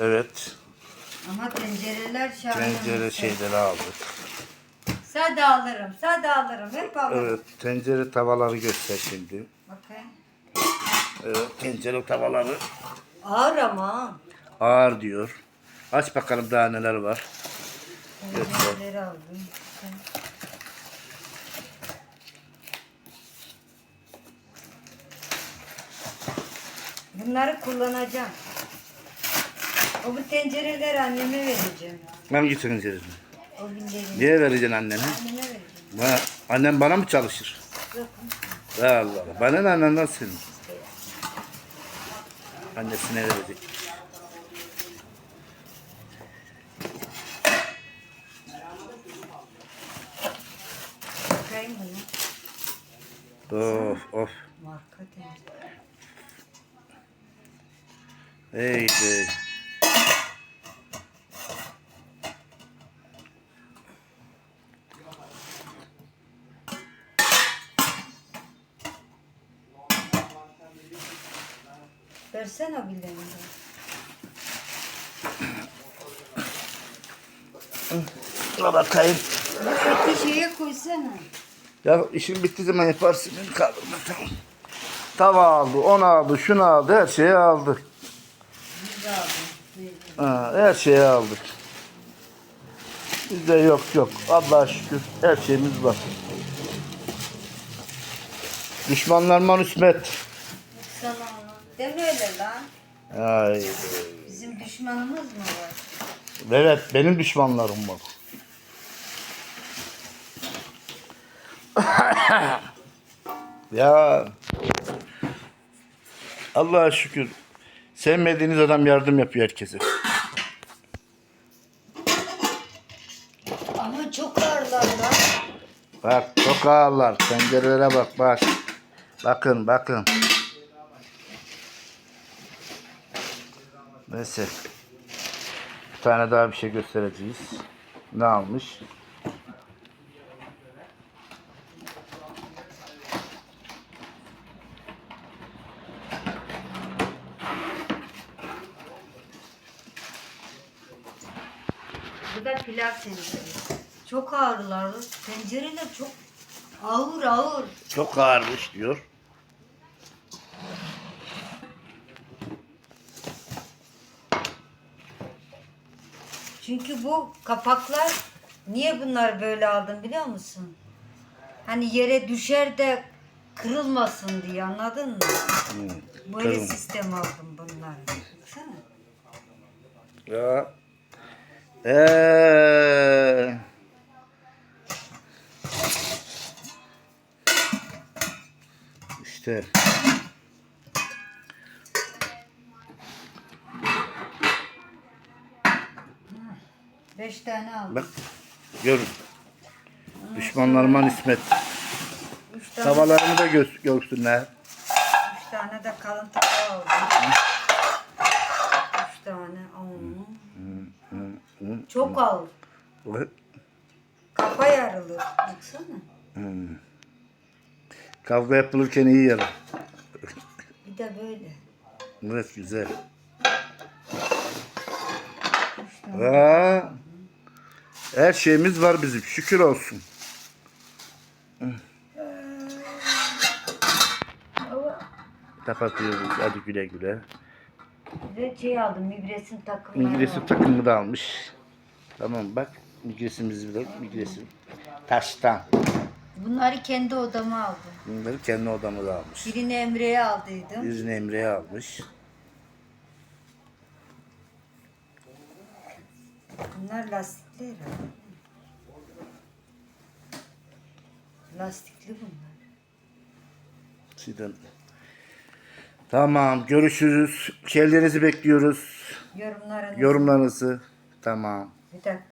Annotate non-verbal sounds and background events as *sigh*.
Evet. Ama tencereler şahane. Tencere şeyleri aldık. Sade alırım, sade alırım. Hep alırım. Evet. Tencere tavaları göster şimdi. Bakayım. Evet. Tencere tavaları Ağır ama. ağır diyor. Aç bakalım daha neler var. Tencereleri aldım. Bunları kullanacağım. O bu tencereleri anneme vereceğim. Hangi tenceresini? O bildiğin. Niye vereceksin annene? Anneme vereceğim. Bana, annem bana mı çalışır? Yok. Allah Allah. Bana ne annenden senin? Annesine verecek. Bakayım bunu. Of of. Marka tencere. Eydi. Versene o bildiğini. Dur bakayım. Peki şeye koysana. Ya işin bittiği zaman yaparsın. Beni kaldırma tamam. Tava aldı, onu aldı, şunu aldı, her şeyi aldı. Biz de aldım. Ha, her şeyi aldık. Bizde yok yok. Allah'a şükür her şeyimiz var. Düşmanlarıma hüsmet. Öyle lan. Ay. Bizim düşmanımız mı var? Evet benim düşmanlarım var. *coughs* ya Allah'a şükür sevmediğiniz adam yardım yapıyor herkese. Ama çok ağırlar lan. Bak çok ağırlar. Tencerelere bak bak. Bakın bakın. Neyse. Bir tane daha bir şey göstereceğiz. Ne almış? Bu da pilav tenceresi. Çok ağırlar. Tencereler çok ağır ağır. Çok ağırmış diyor. Çünkü bu kapaklar niye bunlar böyle aldım biliyor musun? Hani yere düşer de kırılmasın diye anladın mı? Böyle kırılma. sistem aldım. Baksana. Ya. Eee. İşte. Beş tane aldım. Bak. Görün. Düşmanlarıma nispet. Üç tane, Tavalarımı da gö- görsünler. üç tane de kalın tava aldım. Üç tane. Aa. Çok ağır. Kafa yarılır. Baksana. Kavga yapılırken iyi yarar. Bir de böyle. Evet güzel. Aa, her şeyimiz var bizim. Şükür olsun. Kapatıyoruz. Hadi güle güle. Bir de şey aldım. Migresin takımları Migresin takımı da almış. Tamam bak. Migresimiz bile. Migresin. Taştan. Bunları kendi odama aldım. Bunları kendi odamıza almış. Birini Emre'ye aldıydım. Birini Emre'ye almış. Bunlar lastikli herhalde. Lastikli bunlar. Sizden. Tamam görüşürüz. Şeylerinizi bekliyoruz. Yorumlarınızı. Yorumlarınızı. Tamam. Bir dakika.